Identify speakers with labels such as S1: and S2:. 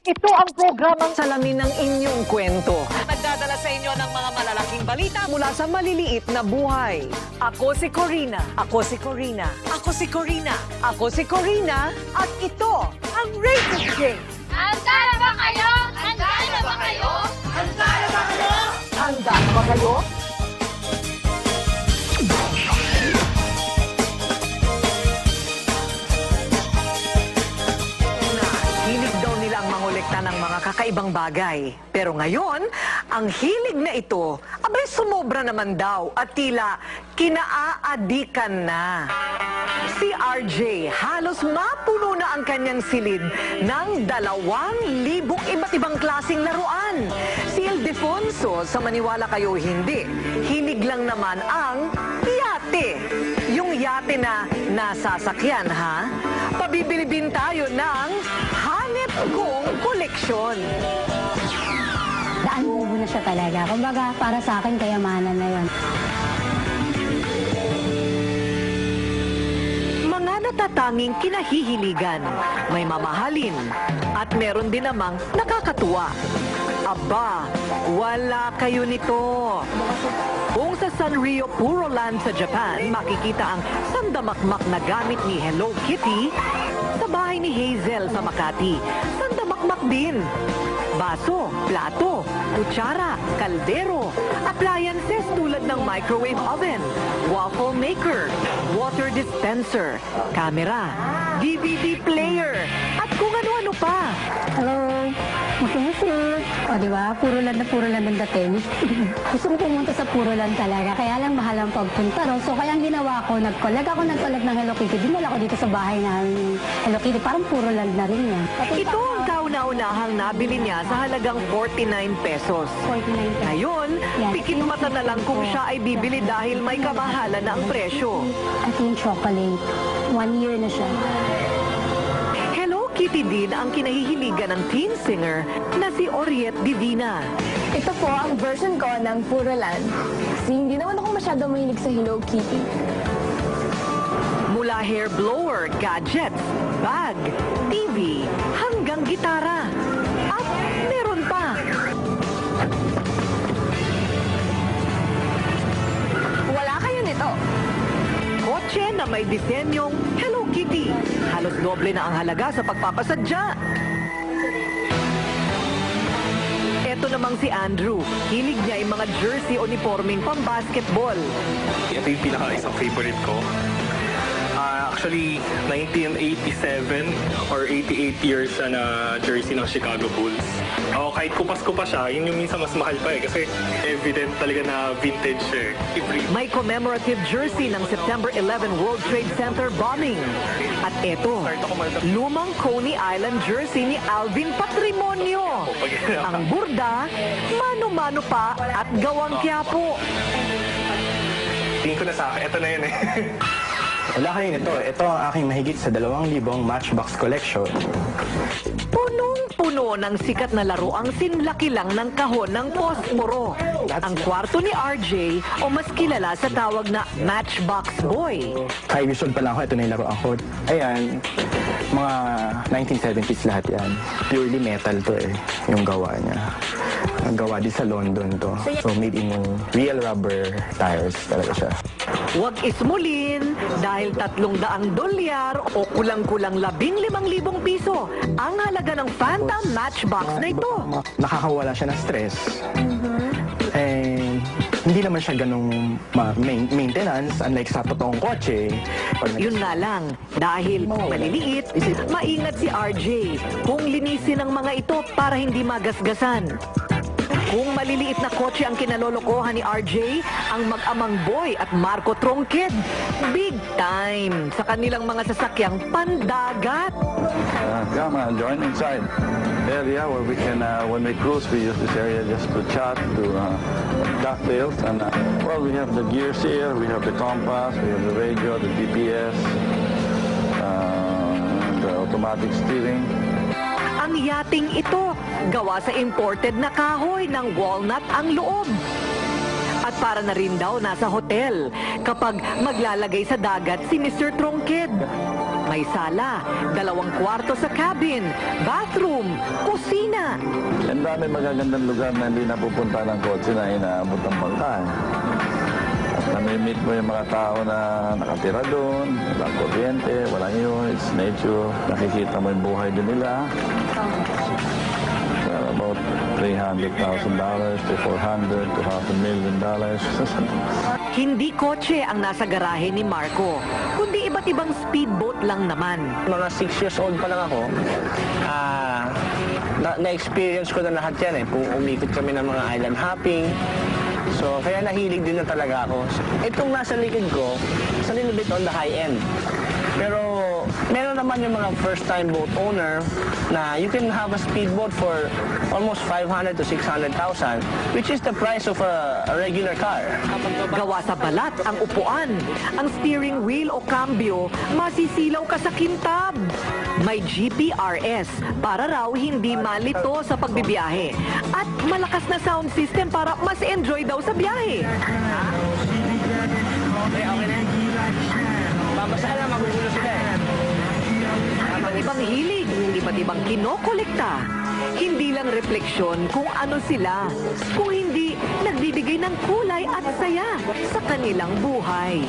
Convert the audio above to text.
S1: Ito ang programang salamin ng inyong kwento.
S2: Nagdadala sa inyo ng mga malalaking balita.
S1: Mula sa maliliit na buhay.
S2: Ako si Corina.
S1: Ako si Corina.
S2: Ako si Corina.
S1: Ako si Corina.
S2: At ito ang Rated J.
S3: Handa na ba kayo? Handa na ba kayo?
S1: Handa na ba kayo? Una, kakaibang bagay. Pero ngayon, ang hilig na ito, abay sumobra naman daw at tila kinaaadikan na. Si RJ, halos mapuno na ang kanyang silid ng dalawang libong iba't ibang klasing laruan. Si Ildefonso, sa maniwala kayo hindi, hilig lang naman ang yate. Yung yate na nasasakyan, ha? Pabibilibin tayo ng hanep kong koleksyon.
S4: Daan mo na siya talaga. Kumbaga, para sa akin, kayamanan na yon.
S1: Mga natatanging kinahihiligan, may mamahalin, at meron din namang nakakatuwa. Aba, wala kayo nito. Kung sa Sanrio Puro Land sa Japan, makikita ang sandamakmak na gamit ni Hello Kitty, ni Hazel sa Makati, sandamakmak din. Baso, plato, kutsara, kaldero, appliances tulad ng microwave oven, waffle maker, water dispenser, camera, DVD player, at kung ano-ano pa.
S4: Hello! Musumusur! O, di ba? Puro land na puro land ang dating. Gusto ko pumunta sa puro land talaga. Kaya lang mahal ang pagpunta ro. So, kaya ang ginawa ko, nag-collect ako nag-collect ng Hello Kitty. Dinala ko dito sa bahay ng Hello Kitty. Parang puro land na rin yan.
S1: Ito ang kauna-unahang nabili niya sa halagang 49 pesos.
S4: 49 pesos.
S1: Ngayon,
S4: Yan.
S1: pikit mata na lang kung siya ay bibili dahil may kamahalan na ang presyo.
S4: Ito yung chocolate. One year na siya.
S1: Kitty din ang kinahihiligan ng teen singer na si Oriet Divina.
S5: Ito po ang version ko ng Puro Land. Kasi hindi naman ako masyado mahilig sa Hello Kitty.
S1: Mula hair blower, gadgets, bag, TV, hanggang gitara. At meron pa.
S5: Wala kayo nito.
S1: Kotse na may disenyong Hello Kitty. Halos doble na ang halaga sa pagpapasadya. Ito namang si Andrew. Hilig niya yung mga jersey uniforming pang basketball.
S6: Ito yung pinaka isang favorite ko. Actually, 1987 or 88 years siya na jersey ng Chicago Bulls. Oh, kahit kupas ko pa siya, yun yung minsan mas mahal pa eh. Kasi evident talaga na vintage siya eh.
S1: May commemorative jersey ng September 11 World Trade Center bombing. At eto, lumang Coney Island jersey ni Alvin Patrimonio. Ang burda, mano-mano pa at gawang Quiapo.
S6: Tingin ko na sa akin, ito na yun eh.
S7: Wala kayo nito. Ito ang aking mahigit sa 2,000 Matchbox collection.
S1: Punong-puno ng sikat na laro ang sinlaki lang ng kahon ng posporo. Ang kwarto ni RJ o mas kilala sa tawag na Matchbox Boy.
S7: High vision pa lang ako. Ito na yung laruan ko. Ayan, mga 1970s lahat yan. Purely metal to eh, yung gawa niya. Gawa din sa London to. So made in real rubber tires talaga siya.
S1: Huwag ismulin dahil tatlong daang dolyar o kulang-kulang labing limang libong piso ang halaga ng Phantom Matchbox na ito.
S7: Nakakawala siya ng stress. And hindi naman siya ganong ma- main- maintenance unlike sa totoong kotse. Pag nag-
S1: Yun nga lang, dahil maliliit, maingat si RJ kung linisin ang mga ito para hindi magasgasan. Kung maliliit na kotse ang kinalolokohan ni RJ, ang mag-amang boy at Marco Tronqued, big time sa kanilang mga sasakyang pandagat.
S8: Uh, come on, join inside area where we can, uh, when we cruise, we use this area just to chat, to uh, cocktails, and uh, well, we have the gears here, we have the compass, we have the radio, the GPS, uh, the automatic steering.
S1: Ang yating ito, gawa sa imported na kahoy ng walnut ang loob. At para na rin daw nasa hotel kapag maglalagay sa dagat si Mr. Tronqued. May sala, dalawang kwarto sa cabin, bathroom, kusina.
S8: Ang dami magagandang lugar na hindi napupunta ng kotse na inaabot ng bangka. eh. At namimit mo yung mga tao na nakatira doon, walang kuryente, walang yun, it's nature. Nakikita mo yung buhay din nila. About $300,000 to $400 to half a million dollars.
S1: Hindi kotse ang nasa garahe ni Marco, kundi iba't ibang speedboat lang naman.
S9: Mga 6 years old pa lang ako, ah, na- na-experience ko na lahat yan eh. Kung umikot kami ng mga island hopping. So, kaya nahilig din na talaga ako. Itong nasa likod ko, it's a little bit on the high end. Pero meron naman yung mga first time boat owner na you can have a speedboat for almost 500 to 600,000 which is the price of a, a regular car.
S1: Gawa sa balat ang upuan. Ang steering wheel o cambio, masisilaw ka sa kintab. May GPRS para raw hindi malito sa pagbibiyahe. At malakas na sound system para mas enjoy daw sa biyahe.
S9: Okay, okay na.
S1: Ibang kinokolekta. Hindi lang refleksyon kung ano sila, kung hindi nagbibigay ng kulay at saya sa kanilang buhay.